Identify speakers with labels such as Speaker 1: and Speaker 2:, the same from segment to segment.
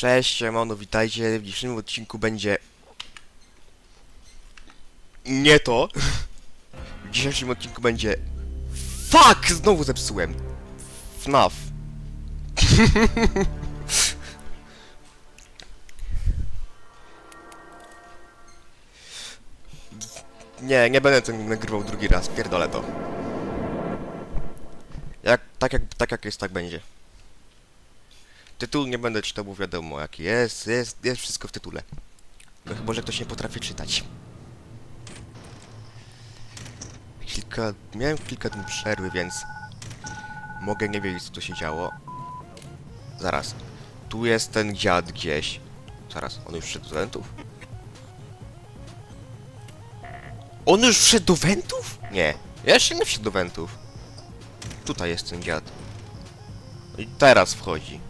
Speaker 1: Cześć, siemano, witajcie. W dzisiejszym odcinku będzie... Nie to. W dzisiejszym odcinku będzie... Fuck! Znowu zepsułem. FNAF. Nie, nie będę tego nagrywał drugi raz, pierdolę to. Jak, tak jak, tak jak jest, tak będzie. Tytuł nie będę czytał, bo wiadomo jaki jest, jest, jest wszystko w tytule. No chyba, że ktoś nie potrafi czytać. Kilka, miałem kilka dni przerwy, więc mogę nie wiedzieć co tu się działo. Zaraz, tu jest ten dziad gdzieś. Zaraz, on już wszedł do wentów? On już wszedł do wentów? Nie, jeszcze nie wszedł do wentów. Tutaj jest ten dziad. I teraz wchodzi.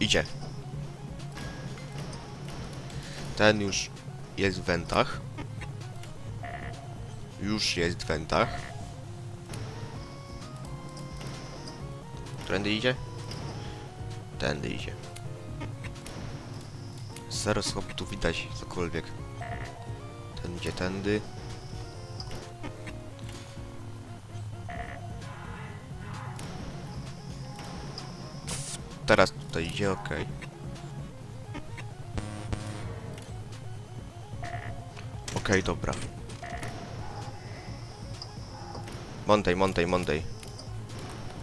Speaker 1: Idzie. Ten już jest w wentach. Już jest w wentach. Trendy idzie? Tędy idzie. Zero słabo tu widać cokolwiek. Ten idzie tędy. Teraz tutaj idzie, okej. Okej, dobra. Monday, Monday, Monday.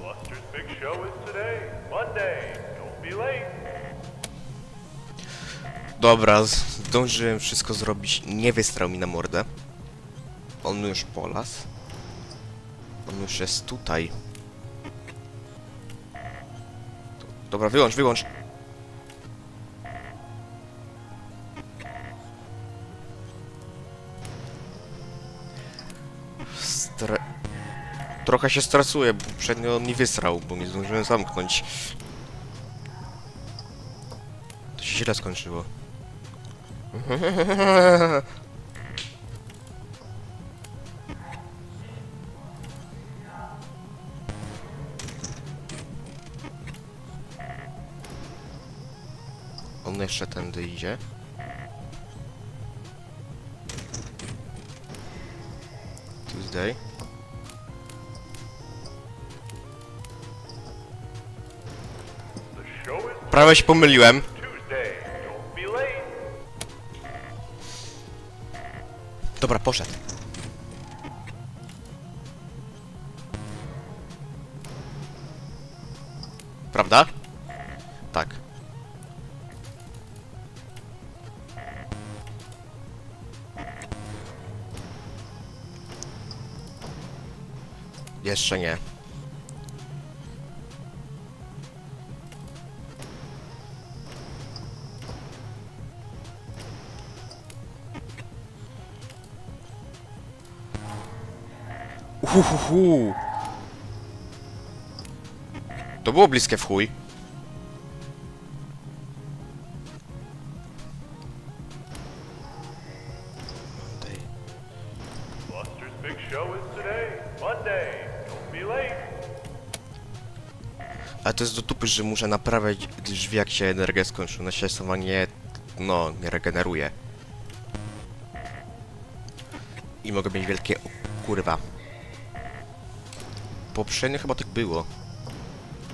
Speaker 2: Buster's big show is today, Monday. Don't be late.
Speaker 1: Dobra, zdążyłem wszystko zrobić. Nie wystrał mi na mordę. On już polas. On już jest tutaj. Dobra, wyłącz, wyłącz. Stre... Trochę się stresuję, bo poprzednio on mi wysrał, bo nie zdążyłem zamknąć. To się źle skończyło. On jeszcze tędy idzie. Tuesday. Prawie się pomyliłem. Dobra, poszedł. Prawda? Tak. Jeszcze nie. Uhuhu. To było bliskie w chuj. Że muszę naprawiać drzwi jak się energia skończy. Ona się sama nie... no, nie regeneruje. I mogę mieć wielkie... O, kurwa. Poprzednio chyba tak było.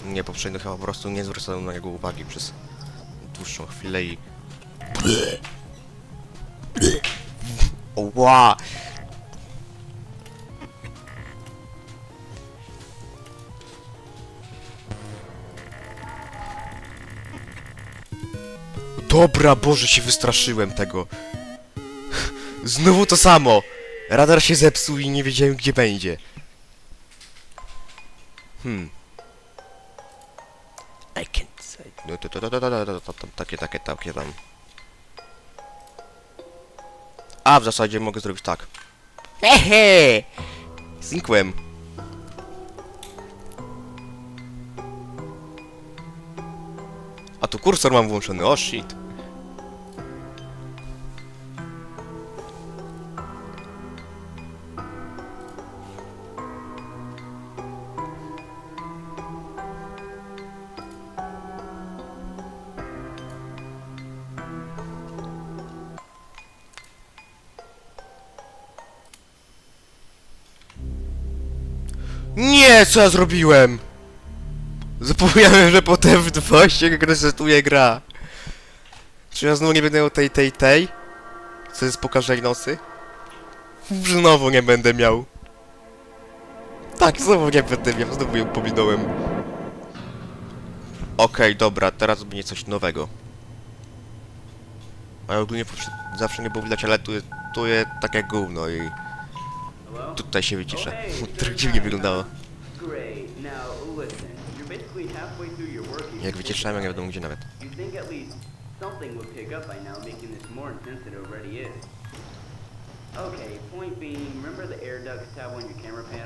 Speaker 1: Nie, poprzednio chyba po prostu nie zwracałem na niego uwagi przez dłuższą chwilę i... Oła! Dobra, Boże, się wystraszyłem tego. Znowu to samo. Radar się zepsuł i nie wiedziałem gdzie będzie. Hmm. I can't say. No to to to to to to to to takie takie takie tam. A w zasadzie mogę zrobić tak. Hehe! Znikłem. A tu kursor mam włączony, o shit. Nie, co ja zrobiłem? Zapomniałem, że potem w 2 się resetuje gra. Czy ja znowu nie będę miał tej, tej, tej? Co jest po każdej nocy? Znowu nie będę miał. Tak, znowu nie będę miał, znowu ją pominąłem. Okej, dobra, teraz będzie coś nowego. Ale ogólnie zawsze nie było widać, ale tu tu jest takie gówno i? Tutaj się wyciszę. To
Speaker 3: sure
Speaker 1: dziwnie wyglądało. Jak wyciszałem, nie wiadomo gdzie nawet.
Speaker 3: The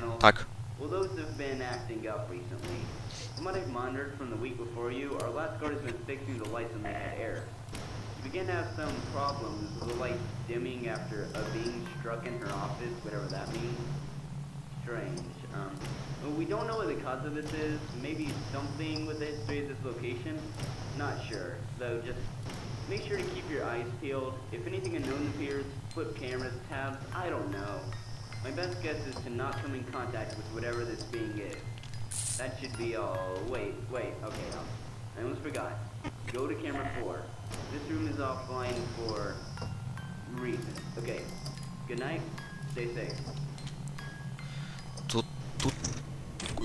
Speaker 3: on?
Speaker 1: Tak.
Speaker 3: Well, those have been acting up recently. From what I've monitored from the week before you, our last guard has been fixing the lights they had air. She began to have some problems with the lights dimming after a being struck in her office, whatever that means. Strange. Um, we don't know what the cause of this is. Maybe something with the history of this location. Not sure. Though, just make sure to keep your eyes peeled. If anything unknown appears, flip cameras, tabs, I don't know. My best guess is to not come in contact with whatever this being is. That should be all. Wait, wait, okay, I almost forgot. Go to camera 4. This room is offline for reasons. Okay. Good night. Stay safe.
Speaker 1: Tu, tu,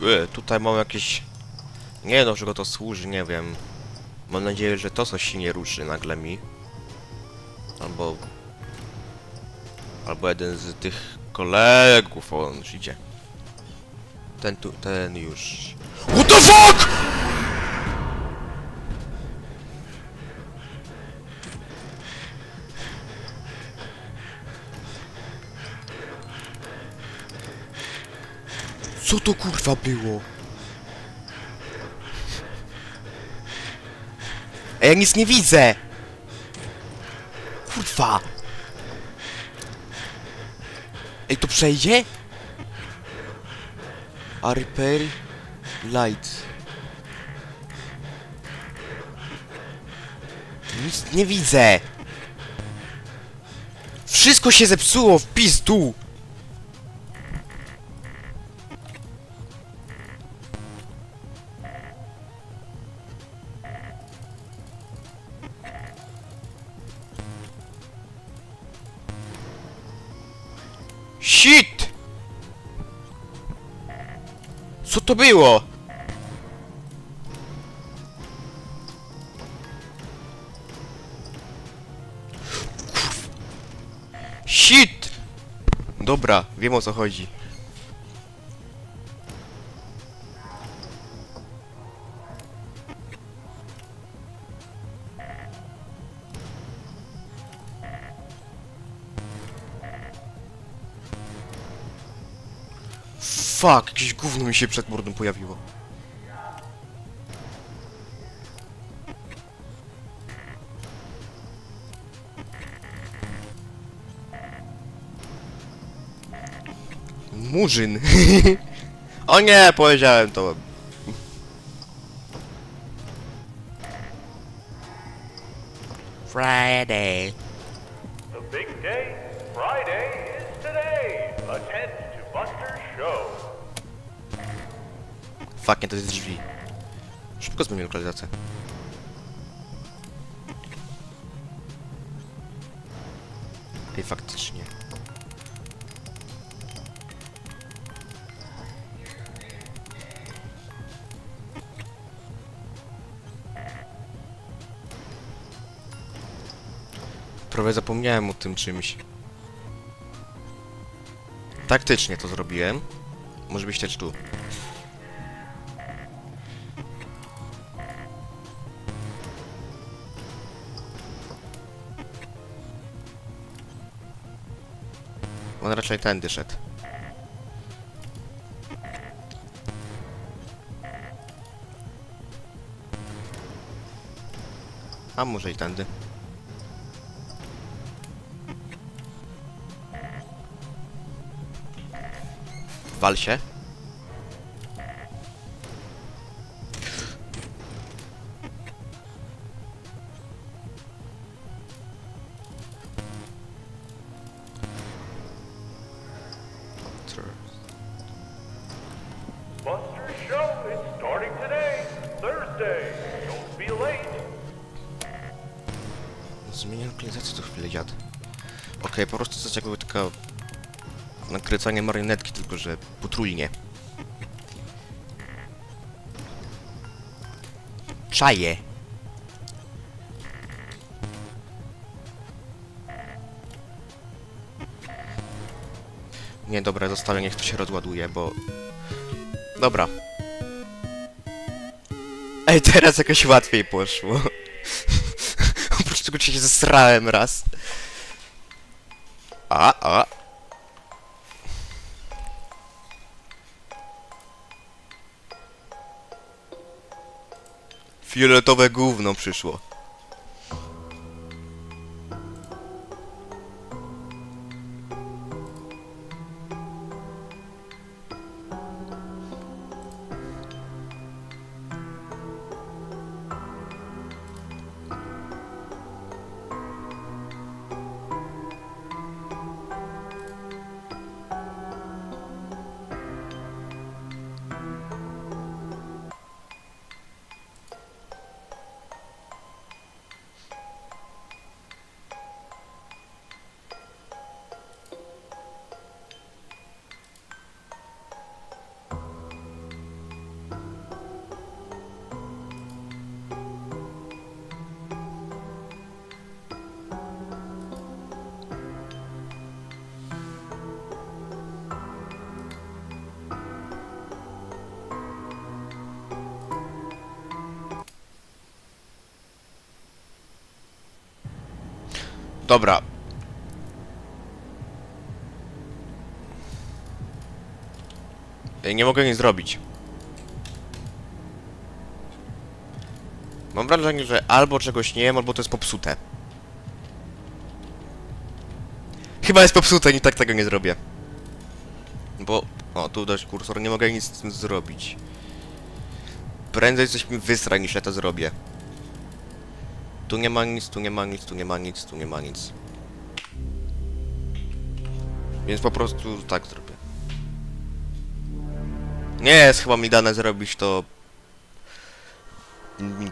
Speaker 1: e, tutaj mam jakieś... Nie wiem, do czego to służy, nie wiem. Mam nadzieję, że to coś się nie ruszy nagle mi. Albo... Albo jeden z tych kolegów, on idzie. Ten tu, ten już... What the fuck?! Co to kurwa było? Ej, ja nic nie widzę! Kurwa! Ej, to przejdzie? A repair light. Nic nie widzę! Wszystko się zepsuło w pizdu! Było? Shit! Dobra, wiem o co chodzi. Fuck, jakieś gówno mi się przed mordą pojawiło. Murzyn. o nie, powiedziałem to. Friday. Fuck, nie, to jest drzwi. Szybko zmienię lokalizację. Ej, faktycznie. Prawie zapomniałem o tym czymś. Taktycznie to zrobiłem. Może być też tu. On raczej tędy szedł. A może i tędy. Wal się.
Speaker 2: Thursday. Don't be late.
Speaker 1: Zmieniam lokalizację co chwilę, dziad. Okej, po prostu coś jakby taka... Nakręcanie marionetki, tylko że potrójnie. Czaje. Nie, dobra, zostawię, niech to się rozładuje, bo... Dobra. Ej, teraz jakoś łatwiej poszło. Oprócz tego, że się zesrałem raz. A, a. Fioletowe gówno przyszło. Dobra. Ej, Nie mogę nic zrobić. Mam wrażenie, że albo czegoś nie wiem, albo to jest popsute. Chyba jest popsute, i tak tego nie zrobię. Bo... O, tu dać kursor, nie mogę nic z tym zrobić. Prędzej coś mi wysra, niż ja to zrobię. Tu nie ma nic, tu nie ma nic, tu nie ma nic, tu nie ma nic. Więc po prostu tak zrobię. Nie jest chyba mi dane zrobić to...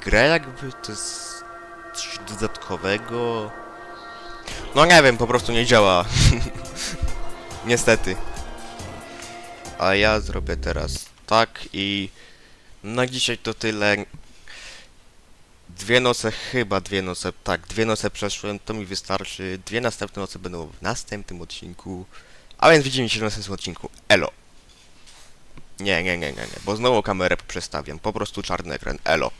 Speaker 1: Grę jakby, to jest... Coś dodatkowego... No nie wiem, po prostu nie działa. Niestety. A ja zrobię teraz tak i... Na dzisiaj to tyle. Dwie noce, chyba dwie noce, tak, dwie noce przeszłem, to mi wystarczy. Dwie następne noce będą w następnym odcinku. A więc widzimy się w następnym odcinku. Elo. Nie, nie, nie, nie, nie, bo znowu kamerę przestawiam. Po prostu czarny ekran. Elo.